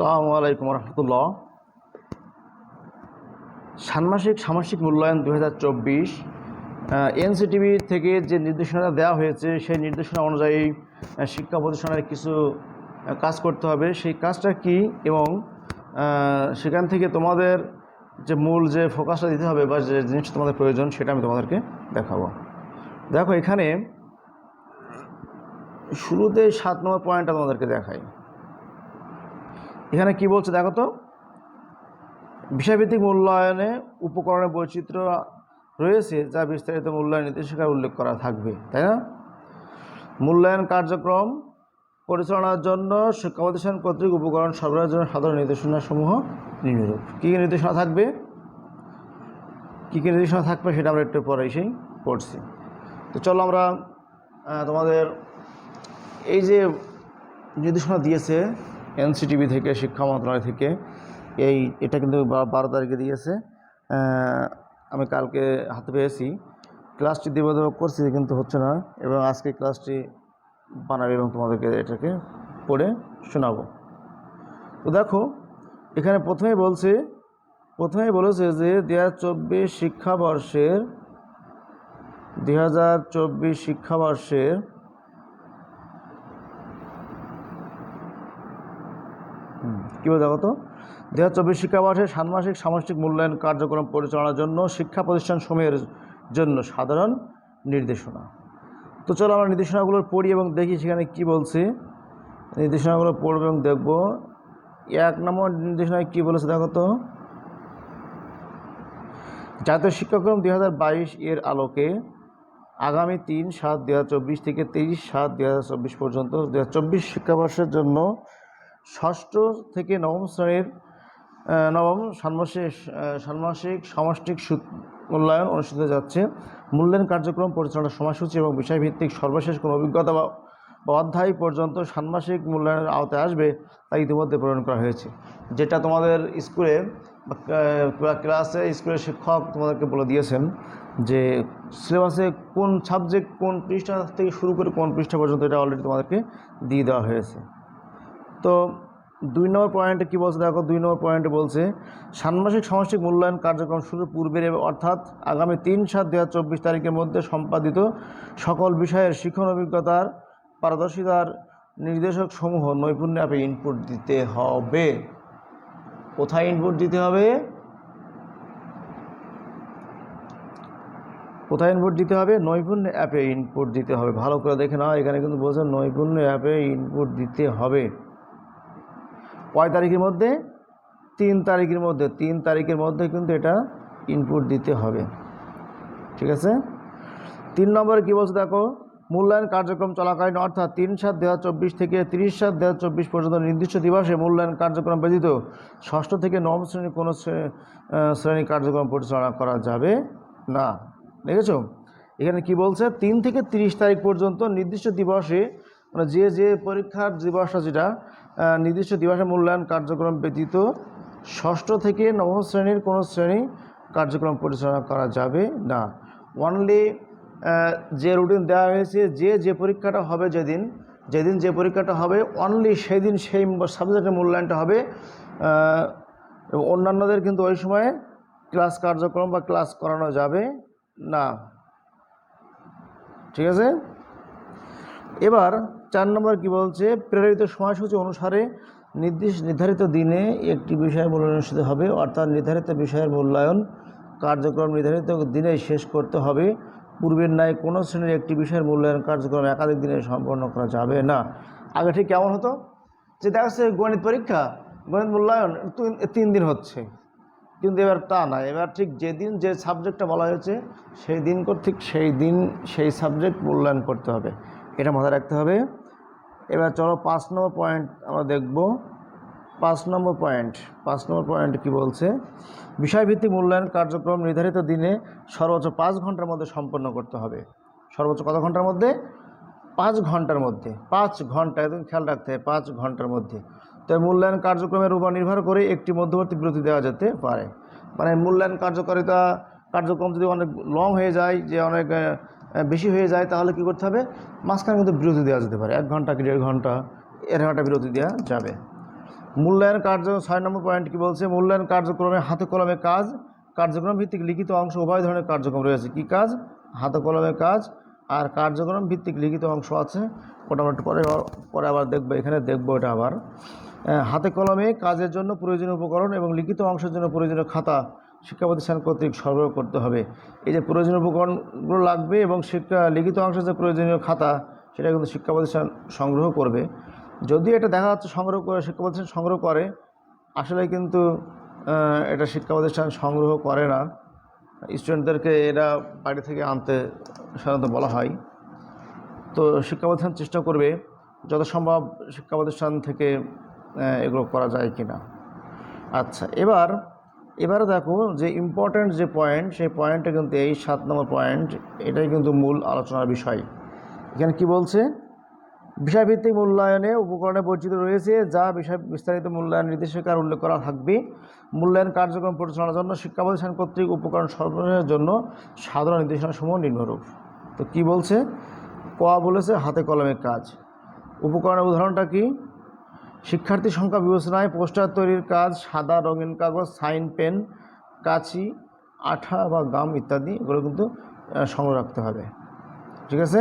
আসসালামু আলাইকুম রহমতুল্লাহ। ষান্মাসিক সামাসিক মূল্যায়ন দু হাজার চব্বিশ এনসিটিভি থেকে যে নির্দেশনা দেওয়া হয়েছে, সেই নির্দেশনা অনুযায়ী শিক্ষা প্রতিষ্ঠানের কিছু কাজ করতে হবে। সেই কাজটা কি এবং সেখান থেকে তোমাদের যে মূল যে ফোকাসটা দিতে হবে বা যে জিনিসটা তোমাদের প্রয়োজন, সেটা আমি তোমাদেরকে দেখাবো। দেখো, এখানে শুরুতে সাত নম্বর পয়েন্টটা তোমাদেরকে দেখাই। এখানে কি বলছে দেখো তো? বিষয়ভিত্তিক মূল্যায়নে উপকরণের বৈচিত্র্য রয়েছে যা বিস্তারিত মূল্যায়ন নির্দেশিকায় উল্লেখ করা থাকবে, তাই না? মূল্যায়ন কার্যক্রম পরিচালনার জন্য শিক্ষা প্রতিষ্ঠান কর্তৃক উপকরণ সরবরাহের জন্য সাধারণ নির্দেশনাসমূহ নিম্নরূপ। কী কী নির্দেশনা থাকবে? কী কী নির্দেশনা থাকবে সেটা আমরা একটু পরে এসেই পড়ছি। তো চলো আমরা তোমাদের এই যে নির্দেশনা দিয়েছে এনসিটিভি থেকে, শিক্ষা মন্ত্রণালয় থেকে এই, এটা কিন্তু বারো তারিখে দিয়েছে। আমি কালকে হাতে পেয়েছি। ক্লাসটি দেবো দেবো করছি কিন্তু হচ্ছে না এবং আজকে ক্লাসটি বানাবে এবং তোমাদেরকে এটাকে পড়ে শোনাবো। তো দেখো, এখানে প্রথমেই বলছে, প্রথমেই বলেছে যে দু হাজার চব্বিশ শিক্ষাবর্ষের, দুই হাজার চব্বিশ শিক্ষাবর্ষের কী দেখো তো? দু হাজার চব্বিশ শিক্ষাবর্ষে ষান্মাসিক সামষ্টিক মূল্যায়ন কার্যক্রম পরিচালনার জন্য শিক্ষা প্রতিষ্ঠান সমূহের জন্য সাধারণ নির্দেশনা। তো চলো আমরা নির্দেশনাগুলো পড়ি এবং দেখি সেখানে কি বলছি। নির্দেশনাগুলো পড়ব এবং দেখব। এক নম্বর নির্দেশনায় কী বলেছে দেখো তো? জাতীয় শিক্ষাক্রম দুই হাজার বাইশ এর আলোকে আগামী তিন সাত দু থেকে তেইশ সাত দু পর্যন্ত দু হাজার চব্বিশ শিক্ষাবর্ষের জন্য ষষ্ঠ থেকে নবম শ্রেণির নবম ষান্মাসিক ষান্মাসিক সামষ্টিক মূল্যায়ন অনুষ্ঠিত যাচ্ছে। মূল্যায়ন কার্যক্রম পরিচালনার সময়সূচি এবং বিষয়ভিত্তিক সর্বশেষ কোনো অভিজ্ঞতা বা অধ্যায় পর্যন্ত ষান্মাসিক মূল্যায়নের আওতায় আসবে তা ইতিমধ্যে প্রেরণ করা হয়েছে। যেটা তোমাদের স্কুলে ক্লাসে স্কুলের শিক্ষক তোমাদেরকে বলে দিয়েছেন যে সিলেবাসে কোন সাবজেক্ট কোন পৃষ্ঠা থেকে শুরু করে কোন পৃষ্ঠা পর্যন্ত এটা অলরেডি তোমাদেরকে দিয়ে দেওয়া হয়েছে। তো দুই নম্বর পয়েন্টে কী বলছে দেখো, দুই নম্বর পয়েন্টে বলছে, ষান্মাসিক সামষ্টিক মূল্যায়ন কার্যক্রম শুরু পূর্বের অর্থাৎ আগামী তিন সাত দু হাজার চব্বিশ তারিখের মধ্যে সম্পাদিত সকল বিষয়ের শিক্ষণ অভিজ্ঞতার পারদর্শিতার নির্দেশক সমূহ নৈপুণ্য অ্যাপে ইনপুট দিতে হবে। কোথায় ইনপুট দিতে হবে? কোথায় ইনপুট দিতে হবে? নৈপুণ্য অ্যাপে ইনপুট দিতে হবে। ভালো করে দেখে নাও, এখানে কিন্তু বলছে নৈপুণ্য অ্যাপে ইনপুট দিতে হবে। কয় তারিখের মধ্যে? তিন তারিখের মধ্যে। তিন তারিখের মধ্যে কিন্তু এটা ইনপুট দিতে হবে। ঠিক আছে? তিন নম্বরে কী বলছে দেখো? মূল্যায়ন কার্যক্রম চলাকালীন অর্থাৎ তিন সাত দু চব্বিশ থেকে তিরিশ সাত দু চব্বিশ পর্যন্ত নির্দিষ্ট দিবসে মূল্যায়ন কার্যক্রম ব্যতীত ষষ্ঠ থেকে নবম শ্রেণির কোনো শ্রে- শ্রেণি কার্যক্রম পরিচালনা করা যাবে না। দেখেছ? এখানে কি বলছে? তিন থেকে তিরিশ তারিখ পর্যন্ত নির্দিষ্ট দিবসে মানে যে যে পরীক্ষার দিবসটা যেটা নির্দিষ্ট দিবসে মূল্যায়ন কার্যক্রম ব্যতীত ষষ্ঠ থেকে নবম শ্রেণির কোনো শ্রেণি কার্যক্রম পরিচালনা করা যাবে না। অনলি যে রুটিন দেওয়া হয়েছে, যে যে পরীক্ষাটা হবে যেদিন যেদিন যে পরীক্ষাটা হবে অনলি সেদিন সেই সাবজেক্টের মূল্যায়নটা হবে। অন্যান্যদের কিন্তু ওই সময়ে ক্লাস কার্যক্রম বা ক্লাস করানো যাবে না। ঠিক আছে? এবার চার নম্বর কি বলছে? প্রেরিত সময়সূচি অনুসারে নির্দিষ্ট নির্ধারিত দিনে একটি বিষয় মূল্যায়ন অনুষ্ঠিত হবে, অর্থাৎ নির্ধারিত বিষয়ের মূল্যায়ন কার্যক্রম নির্ধারিত দিনে শেষ করতে হবে। পূর্বের ন্যায় কোনো শ্রেণির একটি বিষয়ের মূল্যায়ন কার্যক্রম একাধিক দিনে সম্পন্ন করা যাবে না। আগে ঠিক কেমন হতো? যে দেখা যাচ্ছে গণিত পরীক্ষা, গণিত মূল্যায়ন তিন- দিন হচ্ছে। কিন্তু এবার তা না। এবার ঠিক যেদিন যে সাবজেক্টটা বলা হয়েছে, সেই দিন কর্তৃক সেই দিন সেই সাবজেক্ট মূল্যায়ন করতে হবে। এটা মাথায় রাখতে হবে। এবার চলো পাঁচ নম্বর পয়েন্ট আমরা দেখব। পাঁচ নম্বর পয়েন্ট পাঁচ নম্বর পয়েন্ট কি বলছে? বিষয়ভিত্তিক মূল্যায়ন কার্যক্রম নির্ধারিত দিনে সর্বোচ্চ পাঁচ ঘণ্টার মধ্যে সম্পন্ন করতে হবে। সর্বোচ্চ কত ঘণ্টার মধ্যে? পাঁচ ঘণ্টার মধ্যে। পাঁচ ঘণ্টা, একদম খেয়াল রাখতে হবে, পাঁচ ঘণ্টার মধ্যে। তো মূল্যায়ন কার্যক্রমের উপর নির্ভর করে একটি মধ্যবর্তী বিরতি দেওয়া যেতে পারে। মানে মূল্যায়ন কার্যকারিতা, কার্যক্রম যদি অনেক লং হয়ে যায়, যে অনেক বেশি হয়ে যায়, তাহলে কি করতে হবে? মাঝখানে কিন্তু বিরতি দেওয়া যেতে পারে। এক ঘণ্টা কি দেড় ঘণ্টা? এর ঘণ্টা বিরতি দেওয়া যাবে। মূল্যায়ন কার্য, ছয় নম্বর পয়েন্ট কি বলছে? মূল্যায়ন কার্যক্রমে হাতে কলমে কাজ, কার্যক্রম ভিত্তিক লিখিত অংশ, উভয় ধরনের কার্যক্রম রয়েছে। কি কাজ? হাতে কলমে কাজ। আর কার্যক্রম ভিত্তিক লিখিত অংশ আছে। ওটা আমরা পরে পরে আবার দেখব, এখানে দেখব এটা আবার। হাতে কলমে কাজের জন্য প্রয়োজনীয় উপকরণ এবং লিখিত অংশের জন্য প্রয়োজনীয় খাতা শিক্ষা প্রতিষ্ঠান কর্তৃক সরবরাহ করতে হবে। এই যে প্রয়োজনীয় উপকরণগুলো লাগবে এবং শিক্ষা, লিখিত অংশের যে প্রয়োজনীয় খাতা, সেটা কিন্তু শিক্ষা প্রতিষ্ঠান সংগ্রহ করবে। যদিও এটা দেখা যাচ্ছে সংগ্রহ করে, শিক্ষা প্রতিষ্ঠান সংগ্রহ করে, আসলে কিন্তু এটা শিক্ষা প্রতিষ্ঠান সংগ্রহ করে না। স্টুডেন্টদেরকে এরা বাড়ি থেকে আনতে সাধারণত বলা হয়। তো শিক্ষা প্রতিষ্ঠান চেষ্টা করবে যত সম্ভব শিক্ষা প্রতিষ্ঠান থেকে এগুলো করা যায় কি না আচ্ছা এবার এবারে দেখো যে ইম্পর্ট্যান্ট যে পয়েন্ট সেই পয়েন্টটা কিন্তু এই সাত নম্বর পয়েন্ট এটাই কিন্তু মূল আলোচনার বিষয়। এখানে কি বলছে? বিষয়ভিত্তিক মূল্যায়নে উপকরণে পরিচিত রয়েছে যা বিষয় বিস্তারিত মূল্যায়ন নির্দেশিকার উল্লেখ করা থাকবে। মূল্যায়ন কার্যক্রম পরিচালনার জন্য শিক্ষা প্রতিষ্ঠান কর্তৃক উপকরণ সরবরাহের জন্য সাধারণ নির্দেশনাসমূহ নিম্নরূপ তো কি বলছে? ক বলেছে, হাতে কলমে কাজ। উপকরণের উদাহরণটা কি? শিক্ষার্থী সংখ্যা বিবেচনায় পোস্টার তৈরির কাজ, সাদা রঙিন কাগজ, সাইন পেন, কাঁচি, আঠা বা গাম ইত্যাদি, এগুলো কিন্তু সংগ্রহ রাখতে হবে। ঠিক আছে?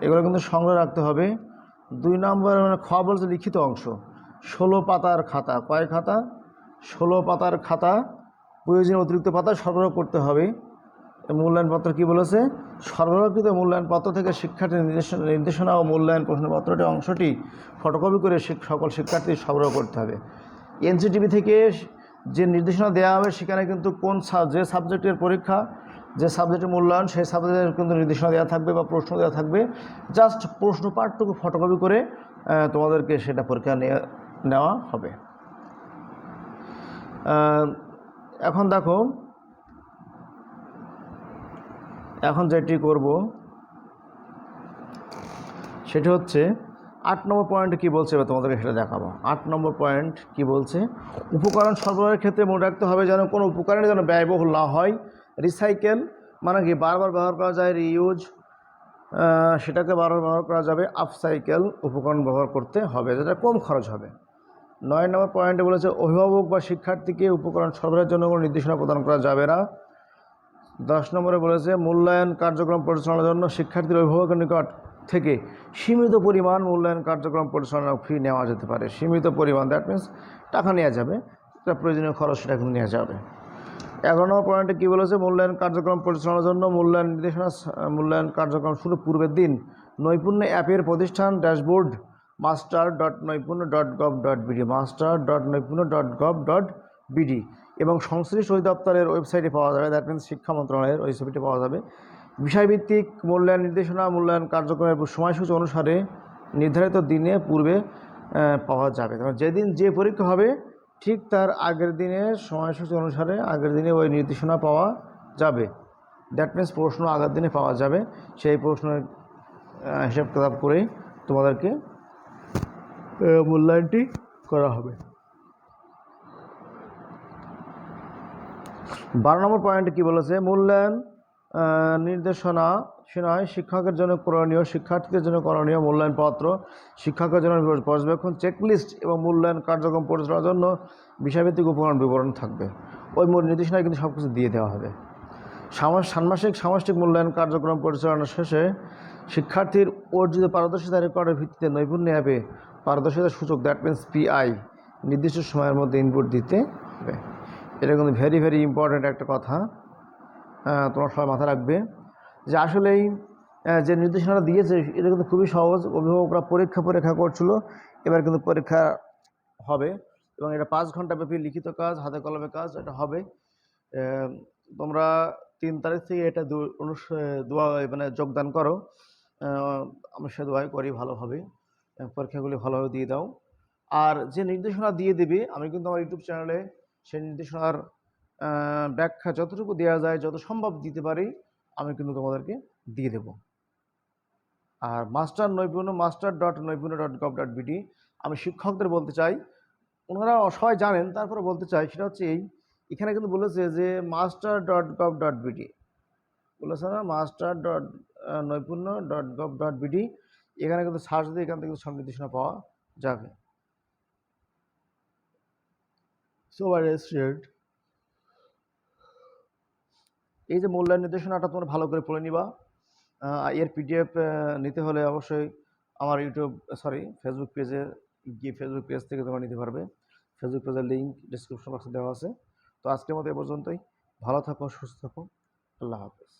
এগুলো কিন্তু সংগ্রহ রাখতে হবে। দুই নম্বর মানে খ বলছে লিখিত অংশ। ষোলো পাতার খাতা। কয় খাতা? ষোলো পাতার খাতা। প্রয়োজনীয় অতিরিক্ত পাতা সরবরাহ করতে হবে। মূল্যায়নপত্র কি বলেছে? সরবরাহকৃত মূল্যায়নপত্র থেকে শিক্ষার্থীর নির্দেশনা নির্দেশনা ও মূল্যায়ন প্রশ্নপত্রটি অংশটি ফটোকপি করে সকল শিক্ষার্থী সরবরাহ করতে হবে। এনসিটিভি থেকে যে নির্দেশনা দেওয়া হবে, সেখানে কিন্তু কোন যে সাবজেক্টের পরীক্ষা, যে সাবজেক্টের মূল্যায়ন, সেই সাবজেক্টের কিন্তু নির্দেশনা দেওয়া থাকবে বা প্রশ্ন দেওয়া থাকবে। জাস্ট প্রশ্ন পাঠটুকু ফটোকপি করে তোমাদেরকে সেটা পরীক্ষা নেওয়া নেওয়া হবে। এখন দেখো এখন যেটি করব, সেটি হচ্ছে আট নম্বর পয়েন্ট কি বলছে এবার তোমাদেরকে সেটা দেখাবো। আট নম্বর পয়েন্ট কি বলছে? উপকরণ সরবরাহের ক্ষেত্রে মনে রাখতে হবে যেন কোনো উপকরণে যেন ব্যয়বহুল না হয়। রিসাইকেল মানে কি বারবার ব্যবহার করা যায় রিইউজ সেটাকে বারবার ব্যবহার করা যাবে। আপসাইকেল উপকরণ ব্যবহার করতে হবে, যেটা কম খরচ হবে। নয় নম্বর পয়েন্টে বলেছে, অভিভাবক বা শিক্ষার্থীকে উপকরণ সরবরাহের জন্য কোনো নির্দেশনা প্রদান করা যাবে না। দশ নম্বরে বলেছে, মূল্যায়ন কার্যক্রম পরিচালনার জন্য শিক্ষার্থীর অভিভাবকের নিকট থেকে সীমিত পরিমাণ মূল্যায়ন কার্যক্রম পরিচালনা ফি নেওয়া যেতে পারে। সীমিত পরিমাণ দ্যাট মিন্স টাকা নেওয়া যাবে, এটা প্রয়োজনীয় খরচ সেটা কিন্তু নেওয়া যাবে। এগারো নম্বর পয়েন্টে কী বলেছে, মূল্যায়ন কার্যক্রম পরিচালনার জন্য মূল্যায়ন নির্দেশনা, মূল্যায়ন কার্যক্রম শুরু পূর্বের দিন নৈপুণ্য অ্যাপের প্রতিষ্ঠান dashboard master dot Naipunya dot gov dot BD master dot Naipunya dot gov dot BD এবং সংশ্লিষ্ট অধিদপ্তরের ওয়েবসাইটে পাওয়া যাবে। দ্যাট মিনস শিক্ষা মন্ত্রণালয়ের ওয়েবসাইটে পাওয়া যাবে। বিষয়ভিত্তিক মূল্যায়ন নির্দেশনা, মূল্যায়ন কার্যক্রমের সময়সূচি অনুসারে নির্ধারিত দিনে পূর্বে পাওয়া যাবে। কারণ যেদিন যে পরীক্ষা হবে, ঠিক তার আগের দিনে সময়সূচি অনুসারে আগের দিনে ওই নির্দেশনা পাওয়া যাবে। দ্যাট মিন্স প্রশ্ন আগের দিনে পাওয়া যাবে। সেই প্রশ্নের হিসাব কিতাব করে তোমাদেরকে মূল্যায়নটি করা হবে। বারো নম্বর পয়েন্টে কী বলেছে? মূল্যায়ন নির্দেশনা সে নয় শিক্ষকের জন্য করণীয়, শিক্ষার্থীদের জন্য করণীয় মূল্যায়নপত্র শিক্ষকের জন্য পর্যবেক্ষণ চেকলিস্ট এবং মূল্যায়ন কার্যক্রম পরিচালনার জন্য বিষয়ভিত্তিক উপকরণ বিবরণ থাকবে। ওই মূল নির্দেশনায় কিন্তু সব কিছু দিয়ে দেওয়া হবে। ষান্মাসিক, সামষ্টিক মূল্যায়ন কার্যক্রম পরিচালনা শেষে শিক্ষার্থীর অর্জিত পারদর্শিতা রেকর্ডের ভিত্তিতে নৈপুণ্য অ্যাপে পারদর্শিতার সূচক দ্যাট মিন্স পিআই নির্দিষ্ট সময়ের মধ্যে ইনপুট দিতে হবে। এটা কিন্তু ভেরি ভেরি ইম্পর্ট্যান্ট একটা কথা তোমার সবাই মাথায় রাখবে যে আসলেই যে নির্দেশনাটা দিয়েছে, এটা কিন্তু খুবই সহজ। অভিভাবকরা পরীক্ষা পরীক্ষা করছিল, এবার কিন্তু পরীক্ষা হবে এবং এটা পাঁচ ঘণ্টা ব্যাপী লিখিত কাজ, হাতে কলমে কাজ, এটা হবে। তোমরা তিন তারিখ থেকে এটা দোয়া মানে যোগদান করো। আমি সে দোয়াই করি ভালোভাবে। পরীক্ষাগুলি ভালোভাবে দিয়ে দাও। আর যে নির্দেশনা দিয়ে দেবে, আমি কিন্তু আমার ইউটিউব চ্যানেলে সেই নির্দেশনার ব্যাখ্যা যতটুকু দেওয়া যায়, যত সম্ভব দিতে পারি, আমি কিন্তু তোমাদেরকে দিয়ে দেব। আর master Naipunya, master dot Naipunya dot gov dot BD, আমি শিক্ষকদের বলতে চাই, ওনারা সবাই জানেন, তারপরে বলতে চাই, সেটা হচ্ছে এই, এখানে কিন্তু বলেছে যে master dot gov dot BD, বলেছে না? Master dot Naipunya dot gov dot BD, এখানে কিন্তু সার্চ দিয়ে এখান থেকে সব নির্দেশনা পাওয়া যাবে। সবার স্টুডেন্ট এই যে মূল্যায়ন নির্দেশনাটা তোমরা ভালো করে পড়ে নিবা। এর পিডিএফ নিতে হলে অবশ্যই আমার ইউটিউব সরি ফেসবুক পেজে গিয়ে ফেসবুক পেজ থেকে তোমরা নিতে পারবে। ফেসবুক পেজের লিঙ্ক ডিসক্রিপশন বক্সে দেওয়া আছে। তো আজকের মতো এ পর্যন্তই। ভালো থাকো, সুস্থ থাকো। আল্লাহ হাফেজ।